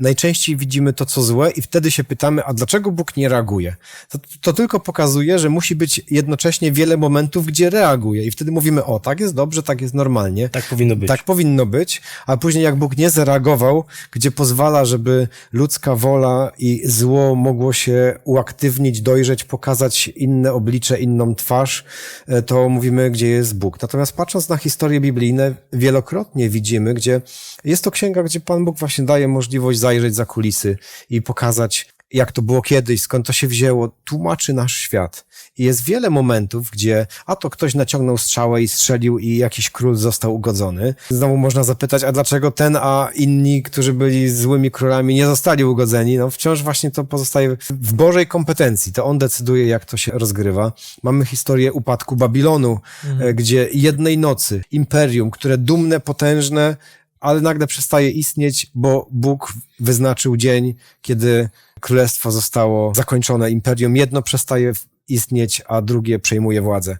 najczęściej widzimy to, co złe i wtedy się pytamy, a dlaczego Bóg nie reaguje? To, to tylko pokazuje, że musi być jednocześnie wiele momentów, gdzie reaguje i wtedy mówimy, o, tak jest dobrze, tak jest normalnie. Tak powinno być. Tak powinno być, a później jak Bóg nie zareagował, gdzie pozwala, żeby ludzka wola i zło mogło się uaktywnić, dojrzeć, pokazać inne oblicze, inną twarz, e, to mówimy, gdzie jest Bóg. Natomiast patrząc na historie biblijne, wielokrotnie widzimy, gdzie jest to księga, gdzie Pan Bóg właśnie daje możliwość zajrzeć za kulisy i pokazać, jak to było kiedyś, skąd to się wzięło, tłumaczy nasz świat. I jest wiele momentów, gdzie a to ktoś naciągnął strzałę i strzelił i jakiś król został ugodzony. Znowu można zapytać, a dlaczego ten, a inni, którzy byli złymi królami, nie zostali ugodzeni? No wciąż właśnie to pozostaje w Bożej kompetencji. To On decyduje, jak to się rozgrywa. Mamy historię upadku Babilonu, e, gdzie jednej nocy imperium, które dumne, potężne, ale nagle przestaje istnieć, bo Bóg wyznaczył dzień, kiedy królestwo zostało zakończone. Imperium jedno przestaje istnieć, a drugie przejmuje władzę.